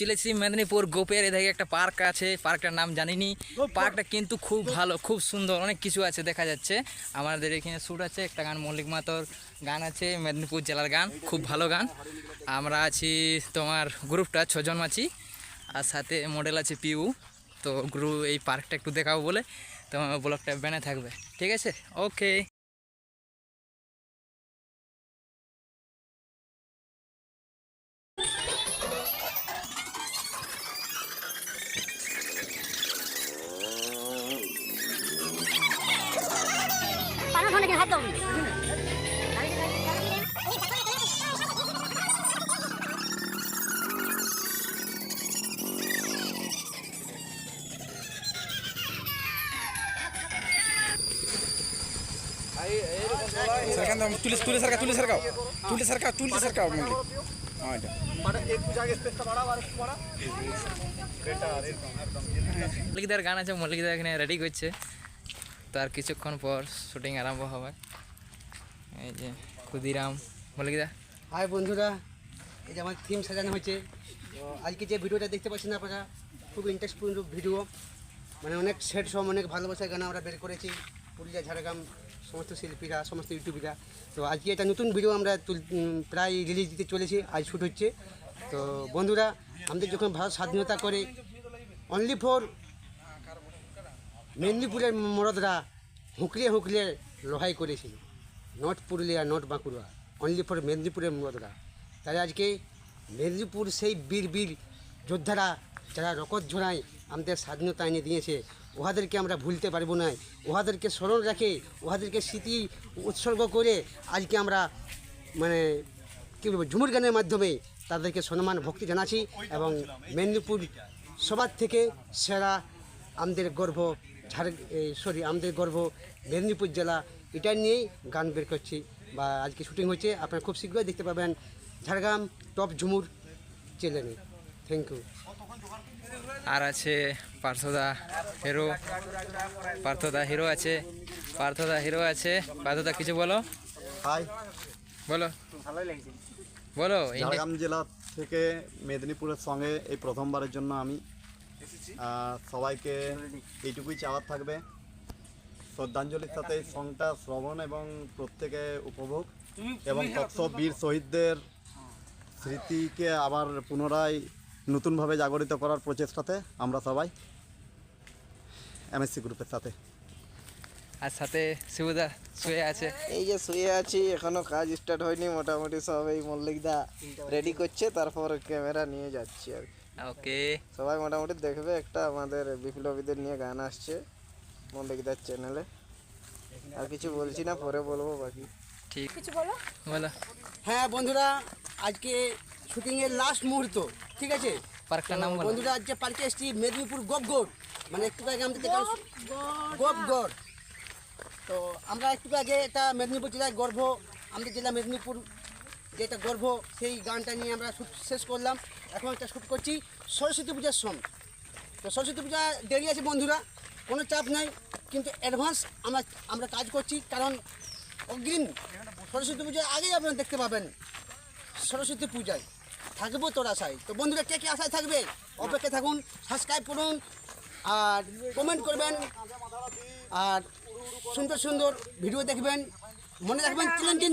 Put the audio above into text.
চলেছি মেদিনীপুর গোপের এদিকে একটা পার্ক আছে পার্কটার নাম জানিনি। পার্কটা কিন্তু খুব ভালো খুব সুন্দর অনেক কিছু আছে দেখা যাচ্ছে। আমাদের এখানে শ্যুট আছে একটা গান মল্লিক মাতর গান আছে মেদিনীপুর জেলার গান খুব ভালো গান। আমরা আছি তোমার গ্রুপটা ছজন আছি আর সাথে মডেল আছে পিউ। তো গ্রু এই পার্কটা একটু দেখাবো বলে তোমার ব্লগটা বেনে থাকবে। ঠিক আছে? ওকে পানা ধরে হাত দাও सरकार ना तुले तुले सरकार तुले सरकार तुले सरकार तुले सरकार मुंडी हाँ এটা মল্লিকদার গান আছে মল্লিকদার এখানে রেডি করছে তার কিছুক্ষণ পর শুটিং আরম্ভ হবে। এই যে ক্ষুদিরাম মল্লিকদা হাই বন্ধুরা, এই যে আমার থিম সাজানো হয়েছে। আজকে যে ভিডিওটা দেখতে পাচ্ছেন আপনারা, খুব ইন্টারেস্টফুল ভিডিও মানে অনেক সেট সব অনেক ভালোবাসার গান আমরা বের করেছি। পুরুলিয়া, ঝাড়গ্রাম, সমস্ত শিল্পীরা, সমস্ত ইউটিউবিরা। তো আজকে একটা নতুন ভিডিও আমরা প্রায় রিলিজ দিতে চলেছি, আজ শ্যুট হচ্ছে। তো বন্ধুরা, আমাদের যখন ভারত স্বাধীনতা করে অনলি ফর মেদিনীপুরের মরদরা হুঁকলে হুঁকলে লড়াই করেছিল। Not Purulia, not Bankura only for মেদিনীপুরের মরদরা। তাই আজকে মেদিনীপুর সেই বীর বীর যোদ্ধারা যারা রকত ঝোড়ায় আমাদের স্বাধীনতা এনে দিয়েছে, উহাদেরকে আমরা ভুলতে পারব না। উহাদেরকে স্মরণ রাখে, উহাদেরকে স্মৃতি উৎসর্গ করে আজকে আমরা মানে কী বলব, ঝুমুর গানের মাধ্যমে তাদেরকে সম্মান ভক্তি জানাচ্ছি এবং মেদিনীপুর সবার থেকে সেরা আমাদের গর্ব ঝাড় সরি আমাদের গর্ব মেদিনীপুর জেলা। এটা নিয়েই গান বের করছি বা আজকে শুটিং হচ্ছে। আপনারা খুব শীঘ্রই দেখতে পাবেন ঝাড়গ্রাম টপ ঝুমুর চ্যানেলে। থ্যাংক ইউ আর আছে পার্থদা হিরো পার্থদা হিরো আছে। পার্থদা হিরো আছে। পার্থদা কিছু বলো? হাই বলো। বলো ঝাড়গ্রাম জেলা থেকে মেদিনীপুরের সঙ্গে এই প্রথমবারের জন্য আমি সবাইকে এইটুকুই চাওয়ার থাকবে। শ্রদ্ধাঞ্জলির সাথে এই সংটা শ্রবণ এবং প্রত্যেকে উপভোগ এবং তৎস বীর শহীদদের স্মৃতিকে আবার পুনরায় নতুনভাবে জাগরিত করার প্রচেষ্টাতে আমরা সবাই এমএসসি গ্রুপের সাথে। আর সাথে শিবদা শুয়ে আছে। এই যে শুয়ে আছি এখনও কাজ স্টার্ট হয়নি মোটামুটি সব এই মল্লিকদা রেডি করছে তারপর ক্যামেরা নিয়ে যাচ্ছি আর কি। ওকে। সবাই মোটামুটি দেখবে একটা আমাদের বিপ্লবীদের নিয়ে গান আসছে মল্লিকদার চ্যানেলে আর কিছু বলছি না পরে বলব বাকি। ঠিক। কিছু বলো? বলো। হ্যাঁ বন্ধুরা আজকে শুটিংয়ের লাস্ট মুহূর্ত ঠিক আছে? পার্কটার নাম বলো। বন্ধুরা আজকে পার্কে এসেছি মেদিনীপুর গোপগড়। মানে একটু আগে আমাদের দেখলাম গোপগড়। তো আমরা একটু আগে এটা মেদিনীপুর জেলায় গর্ব আমাদের জেলা মেদিনীপুর যেটা গর্ব সেই গানটা নিয়ে আমরা শুট শেষ করলাম। এখন একটা শ্যুট করছি, সরস্বতী পূজার সঙ্গে তো সরস্বতী পূজা দেরি আছে বন্ধুরা, কোনো চাপ নাই, কিন্তু অ্যাডভান্স আমরা আমরা কাজ করছি, কারণ অগ্রিম সরস্বতী পূজার আগেই আপনারা দেখতে পাবেন সরস্বতী পূজায়। থাকব তোর আশায়। তো বন্ধুরা, কে কে আশায় থাকবে, অপেক্ষা থাকুন সাবস্ক্রাইব করুন, আর কমেন্ট করবেন, আর সুন্দর সুন্দর ভিডিও দেখবেন, মনে রাখবেন চ্যানেলটির